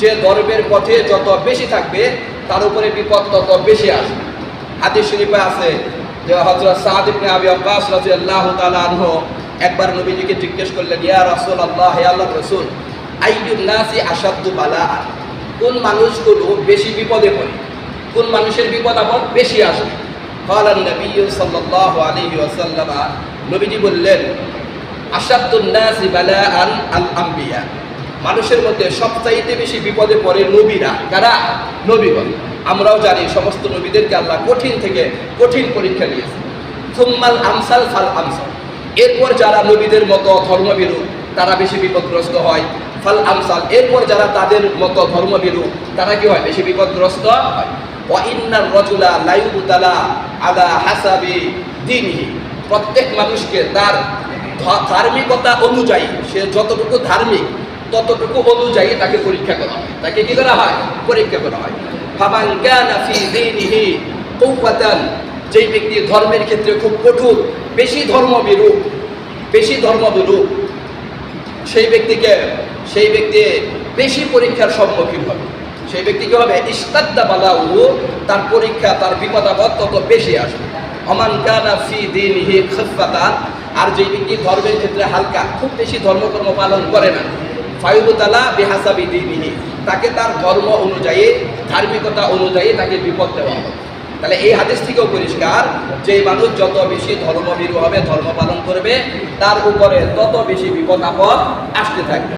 যে ধর্মের পথে যত বেশি থাকবে তার উপরে বিপদ তত বেশি আসবে হাদিস শরীফে আছে যে হযরত সাদ ইবনে আবি ওয়াক্কাস রাদিয়াল্লাহু তাআলা আনহু একবার নবীজিকে জিজ্ঞেস করলেন ইয়া রাসূলুল্লাহ হে আল্লাহর রাসূল আইয়ুন নাসি আশাদ্দু বালাআ কোন মানুষগুলো বেশি বিপদে পড়ে কোন মানুষের বিপদ আপদ বেশি আসে قال النبي صلى الله عليه وسلم নবীজি বললেন আশাদ্দুন নাসি বালাআন আল আম্বিয়া মানুষের মধ্যে সবচাইতে বেশি বিপদে পড়ে নবীরা। কারা? নবীগণ। আমরাও জানি সমস্ত নবীদেরকে আল্লাহ কঠিন থেকে কঠিন পরীক্ষা দিয়েছে থুম্মাল আমসাল ফাল আমসাল। এরপর যারা নবীদের মতো ধর্মবিরু তারা বেশি বিপদগ্রস্ত হয়। ফাল আমসাল। এরপর যারা তাদের মতো ধর্মবিরু তারা কি হয়? বেশি বিপদগ্রস্ত হয়। ওয়াইন্নার রজুলা লাইবুতালা আলা হাসাবি দিনহি। প্রত্যেক মানুষকে তার ধার্মিকতা অনুযায়ী, সে যতটুকু ধার্মিক ততটুকু অনুযায়ী তাকে পরীক্ষা করা হয়। তাকে কি করা হয়? পরীক্ষা করা হয়। ফামান কানা ফি দীনিহি কুওয়াতান, যেই ব্যক্তি ধর্মের ক্ষেত্রে খুব কঠোর, বেশি ধর্মবিরূপ বেশি ধর্মবিরূপ সেই ব্যক্তিকে, সেই ব্যক্তি বেশি পরীক্ষার সম্মুখীন হবে। সেই ব্যক্তি কি হবে? ইস্তাদ্দা বালাউ তার পরীক্ষা, তার বিপদাপদ তত বেশি আসবে। অমান কানা ফি দিনহি খাফাতান আর যেই ব্যক্তি ধর্মের ক্ষেত্রে হালকা, খুব বেশি ধর্মকর্ম পালন করে না ফায়ুতালা বেহাসাবি দিনহি। তাকে তার ধর্ম অনুযায়ী, ধার্মিকতা অনুযায়ী তাকে বিপদ দেওয়া হবে। তাহলে এই হাদিস থেকেও পরিষ্কার যে মানুষ যত বেশি ধর্মভীরু হবে, ধর্ম পালন করবে, তার উপরে তত বেশি বিপদ আপদ আসতে থাকবে।